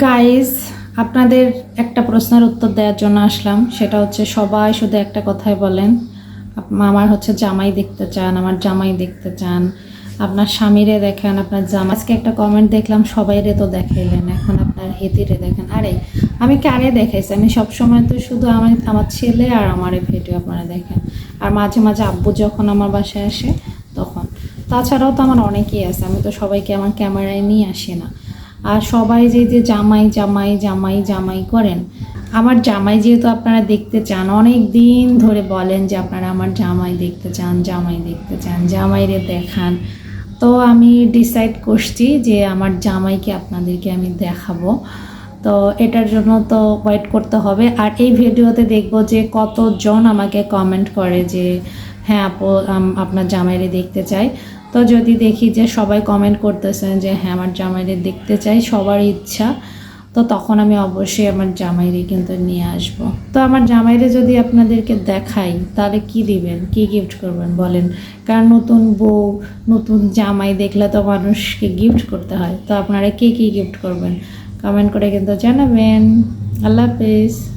Guys আপনাদের একটা প্রশ্নের উত্তর দেওয়ার জন্য আসলাম। সেটা হচ্ছে, সবাই শুধু একটা কথাই বলেন। আমার হচ্ছে জামাই দেখতে চান, আমার জামাই দেখতে চান। আপনার স্বামীরে দেখেন, আপনার জামা আজকে একটা কমেন্ট দেখলাম, সবাইরে তো দেখাইলেন। এখন আপনার হেতিরে দেখেন। আরে, আমি কারে দেখাইছি? আমি সবসময় তো শুধু আমার আমার ছেলে আর আমার ভিডিও আপনারা দেখেন। আর মাঝে মাঝে আব্বু যখন আমার বাসায় আসে, তখন। তাছাড়াও তো আমার অনেকেই আছে। আমি তো সবাইকে আমার ক্যামেরায় নিয়ে আসি না। আর সবাই যে যে জামাই জামাই জামাই জামাই করেন। আমার জামাই যেহেতু আপনারা দেখতে চান, অনেক দিন ধরে বলেন যে আপনারা আমার জামাই দেখতে চান, জামাই দেখতে চান, জামাইরে দেখান। তো আমি ডিসাইড করছি যে আমার জামাইকে আপনাদেরকে আমি দেখাবো। তো এটার জন্য তো ওয়েট করতে হবে। আর এই ভিডিওতে দেখব যে কতজন আমাকে কমেন্ট করে যে হ্যাঁ আপু আপনার জামাইরে দেখতে চাই। তো যদি দেখি যে সবাই কমেন্ট করতেছেন যে হ্যাঁ আমার জামাইরে দেখতে চাই, সবার ইচ্ছা, তো তখন আমি অবশ্যই আমার জামাইরে কিন্তু নিয়ে আসব। তো আমার জামাইরে যদি আপনাদেরকে দেখাই, তাহলে কি দিবেন? কি গিফট করবেন বলেন? কারণ নতুন বউ, নতুন জামাই দেখলে তো মানুষকে গিফট করতে হয়। তো আপনারা কে কী গিফট করবেন? কমেন্ট করে কিন্তু জানাবেন। আল্লাহ হাফেজ।